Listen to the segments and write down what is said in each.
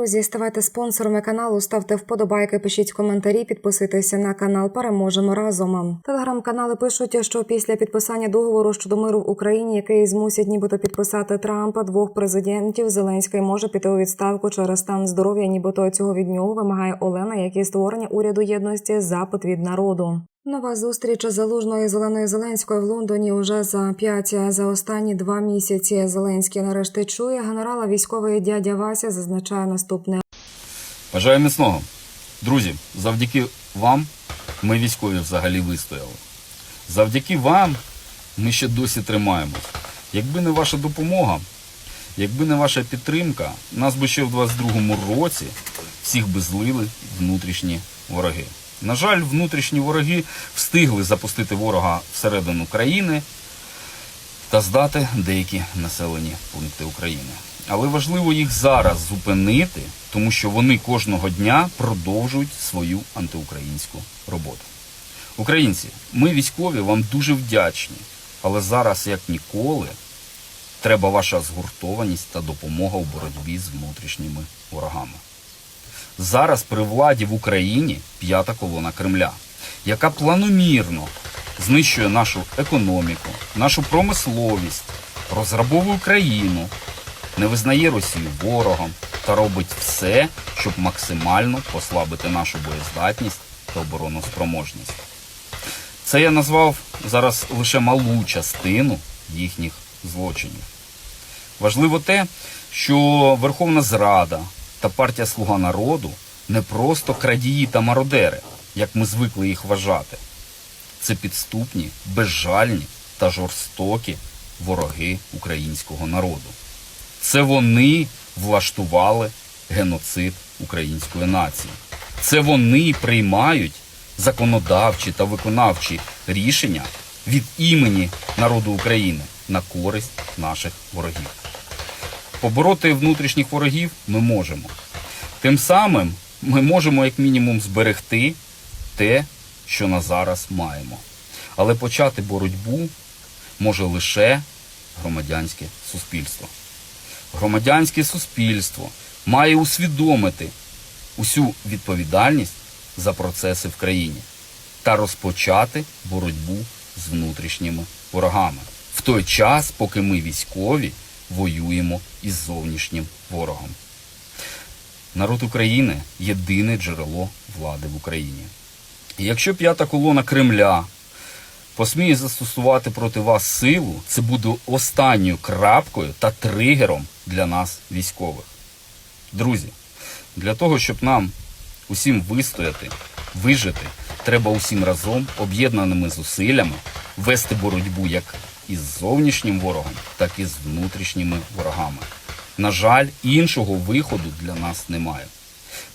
Друзі, ставайте спонсорами каналу, ставте вподобайки, пишіть коментарі, підписуйтеся на канал. Переможемо разом. Телеграм-канали пишуть, що після підписання договору щодо миру в Україні, який змусять нібито підписати Трампа, двох президентів, Зеленський може піти у відставку через стан здоров'я, нібито цього від нього вимагає Олена, як і створення уряду єдності запит від народу. Нова зустріч залужної зеленої Зеленської в Лондоні уже за п'ять за останні два місяці. Зеленський нарешті чує генерала військовий дядя Вася зазначає наступне. Бажаю міцного. Друзі, завдяки вам ми військові взагалі вистояли. Завдяки вам ми ще досі тримаємось. Якби не ваша допомога, якби не ваша підтримка, нас би ще в 22-му році всіх би злили внутрішні вороги. На жаль, внутрішні вороги встигли запустити ворога всередину країни та здати деякі населені пункти України. Але важливо їх зараз зупинити, тому що вони кожного дня продовжують свою антиукраїнську роботу. Українці, ми військові вам дуже вдячні, але зараз, як ніколи, треба ваша згуртованість та допомога у боротьбі з внутрішніми ворогами. Зараз при владі в Україні п'ята колона Кремля, яка планомірно знищує нашу економіку, нашу промисловість, розграбовує країну, не визнає Росію ворогом та робить все, щоб максимально послабити нашу боєздатність та обороноспроможність. Це я назвав зараз лише малу частину їхніх злочинів. Важливо те, що Верховна Зрада та партія Слуга народу не просто крадії та мародери, як ми звикли їх вважати. Це підступні, безжальні та жорстокі вороги українського народу. Це вони влаштували геноцид української нації. Це вони приймають законодавчі та виконавчі рішення від імені народу України на користь наших ворогів. Побороти внутрішніх ворогів ми можемо. Тим самим ми можемо як мінімум зберегти те, що на зараз маємо. Але почати боротьбу може лише громадянське суспільство. Громадянське суспільство має усвідомити усю відповідальність за процеси в країні та розпочати боротьбу з внутрішніми ворогами в той час, поки ми військові воюємо із зовнішнім ворогом. Народ України єдине джерело влади в Україні. І якщо п'ята колона Кремля посміє застосувати проти вас силу, це буде останньою крапкою та тригером для нас, військових. Друзі, для того, щоб нам усім вистояти, вижити, треба усім разом, об'єднаними зусиллями, вести боротьбу як із зовнішнім ворогом, так і з внутрішніми ворогами. На жаль, іншого виходу для нас немає.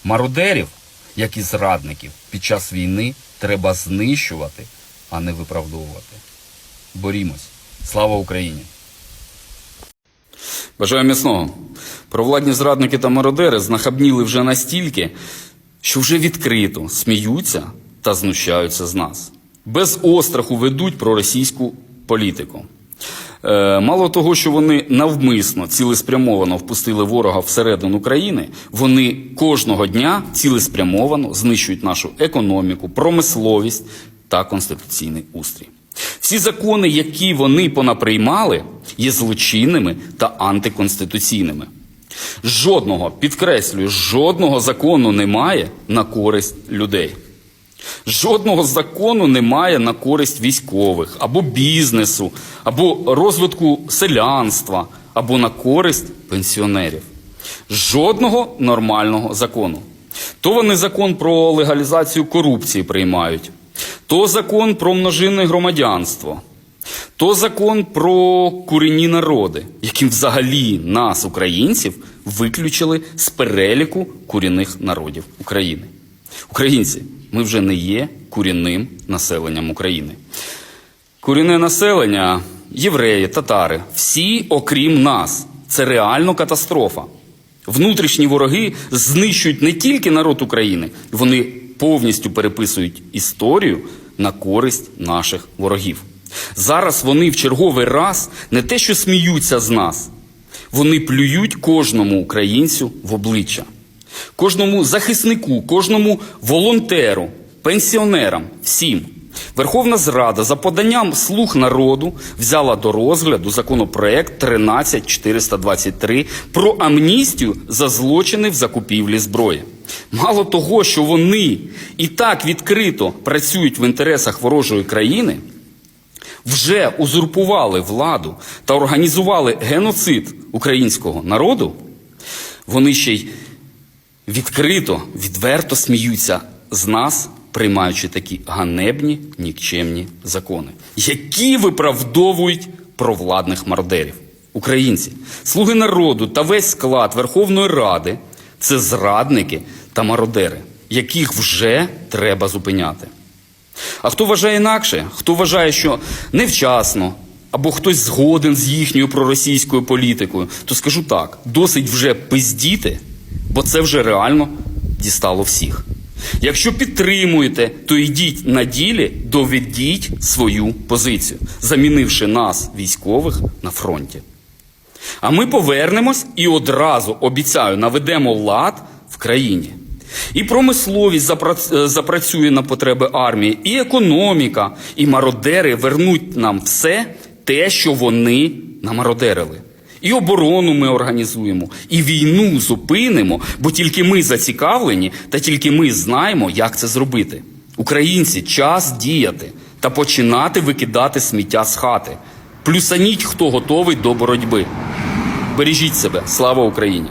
Мародерів, як і зрадників, під час війни треба знищувати, а не виправдовувати. Борімось. Слава Україні! Бажаю міцного. Провладні зрадники та мародери знахабніли вже настільки, що вже відкрито сміються та знущаються з нас. Без остраху ведуть проросійську політику. Е, Мало того, що вони навмисно цілеспрямовано впустили ворога всередину країни, вони кожного дня цілеспрямовано знищують нашу економіку, промисловість та конституційний устрій. Всі закони, які вони понаприймали, є злочинними та антиконституційними. Жодного, підкреслюю, жодного закону немає на користь людей. Жодного закону немає на користь військових або бізнесу, або розвитку селянства, або на користь пенсіонерів. Жодного нормального закону. То вони закон про легалізацію корупції приймають, то закон про множинне громадянство, то закон про курінні народи, яким взагалі нас, українців, виключили з переліку корінних народів України. Українці, ми вже не є корінним населенням України. Корінне населення, євреї, татари, всі, окрім нас, це реально катастрофа. Внутрішні вороги знищують не тільки народ України, вони повністю переписують історію на користь наших ворогів. Зараз вони в черговий раз не те, що сміються з нас, вони плюють кожному українцю в обличчя. Кожному захиснику, кожному волонтеру, пенсіонерам, всім. Верховна Зрада за поданням слуг народу взяла до розгляду законопроект 13423 про амністію за злочини в закупівлі зброї. Мало того, що вони і так відкрито працюють в інтересах ворожої країни, вже узурпували владу та організували геноцид українського народу, вони ще й відкрито, відверто сміються з нас, приймаючи такі ганебні, нікчемні закони, які виправдовують провладних мародерів. Українці, слуги народу та весь склад Верховної Ради це зрадники та мародери, яких вже треба зупиняти. А хто вважає інакше, хто вважає, що невчасно або хтось згоден з їхньою проросійською політикою, то скажу так: досить вже пиздіти, бо це вже реально дістало всіх. Якщо підтримуєте, то йдіть на ділі, доведіть свою позицію, замінивши нас, військових, на фронті. А ми повернемось і одразу обіцяю, наведемо лад в країні. І промисловість е, запрацює на потреби армії, і економіка, і мародери вернуть нам все те, що вони намародерили. І оборону ми організуємо, і війну зупинимо, бо тільки ми зацікавлені, та тільки ми знаємо, як це зробити. Українці, час діяти та починати викидати сміття з хати. Плюсаніть, хто готовий до боротьби. Бережіть себе, слава Україні!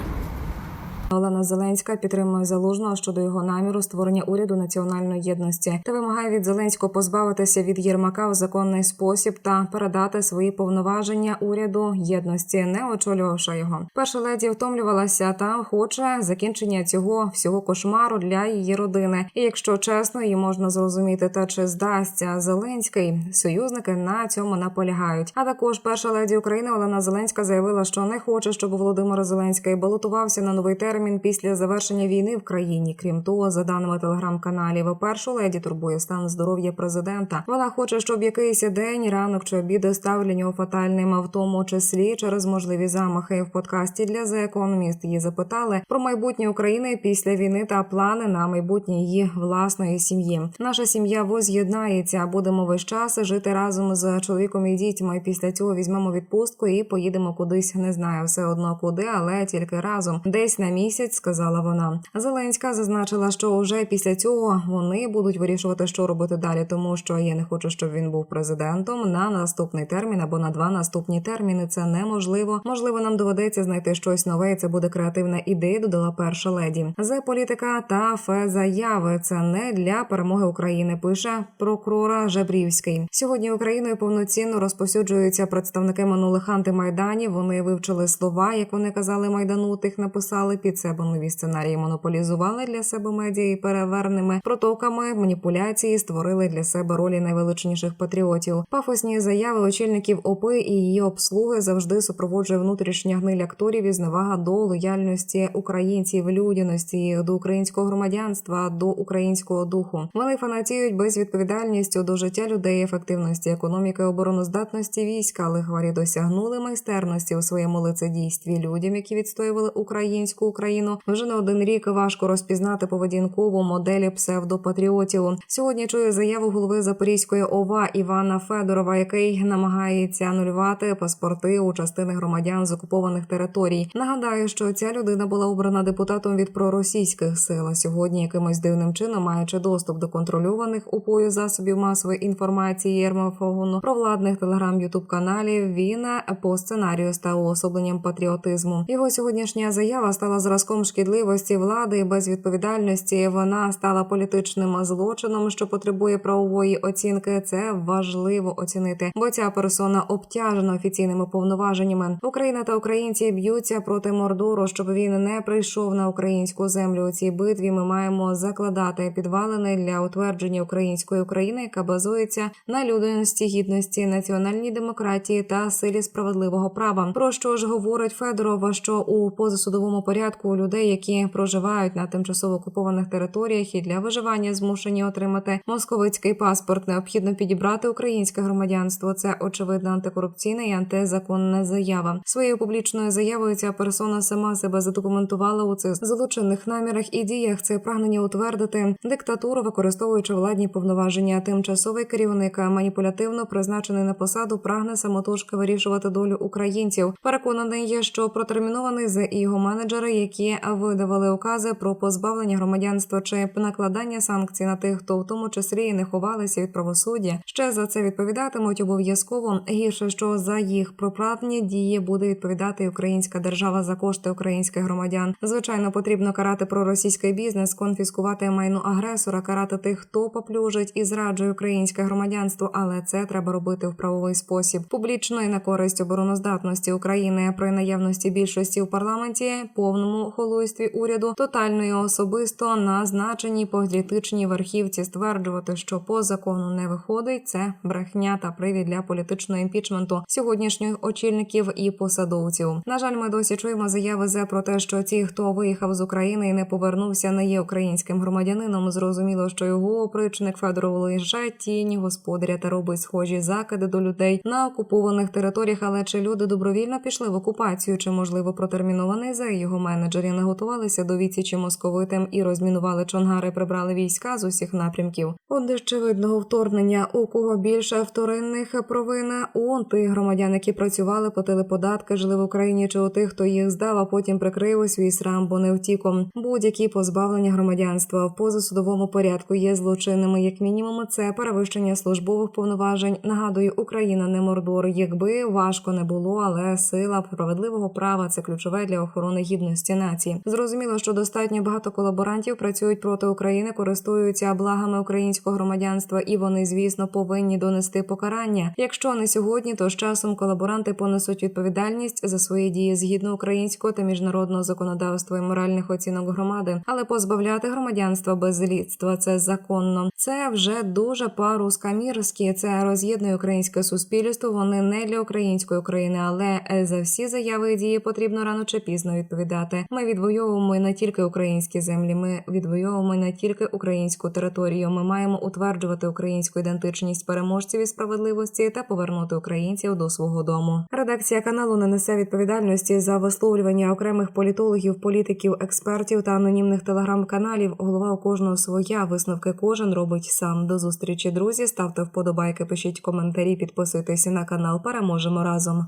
Олена Зеленська підтримує залужного щодо його наміру створення уряду національної єдності та вимагає від Зеленського позбавитися від Єрмака в законний спосіб та передати свої повноваження уряду єдності, не очолювавши його. Перша леді втомлювалася та хоче закінчення цього всього кошмару для її родини. І якщо чесно, її можна зрозуміти, та чи здасться Зеленський, союзники на цьому наполягають. А також перша леді України Олена Зеленська заявила, що не хоче, щоб Володимир Зеленський балотувався на новий термін після завершення війни в країні. Крім того, за даними телеграм-каналів, першу леді турбує стан здоров'я президента. Вона хоче, щоб якийсь день, ранок чи обіди став для нього фатальним, а в тому числі через можливі замахи. В подкасті для The Economist її запитали про майбутнє України після війни та плани на майбутнє її власної сім'ї. Наша сім'я воз'єднається. Будемо весь час жити разом з чоловіком і дітьми. Після цього візьмемо відпустку і поїдемо кудись. Не знаю все одно куди, але тільки разом. Десь на місяць, сказала вона. Зеленська зазначила, що уже після цього вони будуть вирішувати, що робити далі, тому що я не хочу, щоб він був президентом на наступний термін або на два наступні терміни. Це неможливо. Можливо, нам доведеться знайти щось нове. і Це буде креативна ідея. Додала перша леді. З політика та фе заяви. Це не для перемоги України. Пише прокурора Жебрівський. Сьогодні Україною повноцінно розповсюджуються представники минулих антимайданів. Вони вивчили слова, як вони казали, майданутих написали під себе нові сценарії, монополізували для себе медіа і переверними протоками маніпуляції створили для себе ролі найвеличніших патріотів. Пафосні заяви очільників ОП і її обслуги завжди супроводжує внутрішня гниль акторів і зневага до лояльності українців, людяності до українського громадянства, до українського духу. Вони фанатіють безвідповідальністю до життя людей, ефективності економіки, обороноздатності війська. Лихварі досягнули майстерності у своєму лицедійстві людям, які відстоювали українську Україну. Вже не один рік важко розпізнати поведінкову моделі псевдопатріотів. Сьогодні чую заяву голови Запорізької ОВА Івана Федорова, який намагається анулювати паспорти у частини громадян з окупованих територій. Нагадаю, що ця людина була обрана депутатом від проросійських сил. А сьогодні якимось дивним чином, маючи доступ до контрольованих упою засобів масової інформації єрмофону провладних телеграм ютуб каналів. Він по сценарію став уособленням патріотизму. Його сьогоднішня заява стала зразком шкідливості влади і безвідповідальності. Вона стала політичним злочином, що потребує правової оцінки. Це важливо оцінити, бо ця персона обтяжена офіційними повноваженнями. Україна та українці б'ються проти Мордору, щоб він не прийшов на українську землю. У цій битві ми маємо закладати підвалини для утвердження української України, яка базується на людяності, гідності, національній демократії та силі справедливого права. Про що ж говорить Федорова, що у позасудовому порядку порядку людей, які проживають на тимчасово окупованих територіях і для виживання змушені отримати московицький паспорт. Необхідно підібрати українське громадянство. Це очевидна антикорупційна і антизаконна заява. Своєю публічною заявою ця персона сама себе задокументувала у цих злочинних намірах і діях. Це прагнення утвердити диктатуру, використовуючи владні повноваження. Тимчасовий керівник маніпулятивно призначений на посаду прагне самотужки вирішувати долю українців. Переконаний є, що протермінований з його менеджери, які видавали укази про позбавлення громадянства чи накладання санкцій на тих, хто в тому числі не ховалися від правосуддя. Ще за це відповідатимуть обов'язково. Гірше, що за їх проправні дії буде відповідати українська держава за кошти українських громадян. Звичайно, потрібно карати проросійський бізнес, конфіскувати майно агресора, карати тих, хто поплюжить і зраджує українське громадянство, але це треба робити в правовий спосіб. Публічно і на користь обороноздатності України при наявності більшості в парламенті, повному холуйстві уряду, тотально і особисто назначеній політичній верхівці стверджувати, що по закону не виходить, це брехня та привід для політичного імпічменту сьогоднішніх очільників і посадовців. На жаль, ми досі чуємо заяви зе про те, що ті, хто виїхав з України і не повернувся, не є українським громадянином. Зрозуміло, що його опричник Федор лише тіні господаря та робить схожі закиди до людей на окупованих територіях. Але чи люди добровільно пішли в окупацію, чи можливо протермінований за його менеджері не готувалися до відсічі московитим і розмінували чонгари, прибрали війська з усіх напрямків. От очевидного вторгнення у кого більше вторинних провин у тих громадян, які працювали, платили податки, жили в Україні, чи у тих, хто їх здав, а потім прикрив свій срам, бо не втіком. Будь-які позбавлення громадянства в позасудовому порядку є злочинними. Як мінімум, це перевищення службових повноважень. Нагадую, Україна не мордор. Якби важко не було, але сила справедливого права це ключове для охорони гідності нації. Зрозуміло, що достатньо багато колаборантів працюють проти України, користуються благами українського громадянства, і вони, звісно, повинні донести покарання. Якщо не сьогодні, то з часом колаборанти понесуть відповідальність за свої дії згідно українського та міжнародного законодавства і моральних оцінок громади, але позбавляти громадянства без слідства це законно. Це вже дуже по-рускамірськи. Це роз'єднує українське суспільство. Вони не для української України, але е, за всі заяви і дії потрібно рано чи пізно відповідати. Ми відвоюємо не тільки українські землі, ми відвоюємо не тільки українську територію. Ми маємо утверджувати українську ідентичність переможців і справедливості та повернути українців до свого дому. Редакція каналу не несе відповідальності за висловлювання окремих політологів, політиків, експертів та анонімних телеграм-каналів. Голова у кожного своя. Висновки кожен робить сам. До зустрічі, друзі. Ставте вподобайки, пишіть коментарі, підписуйтесь на канал. Переможемо разом.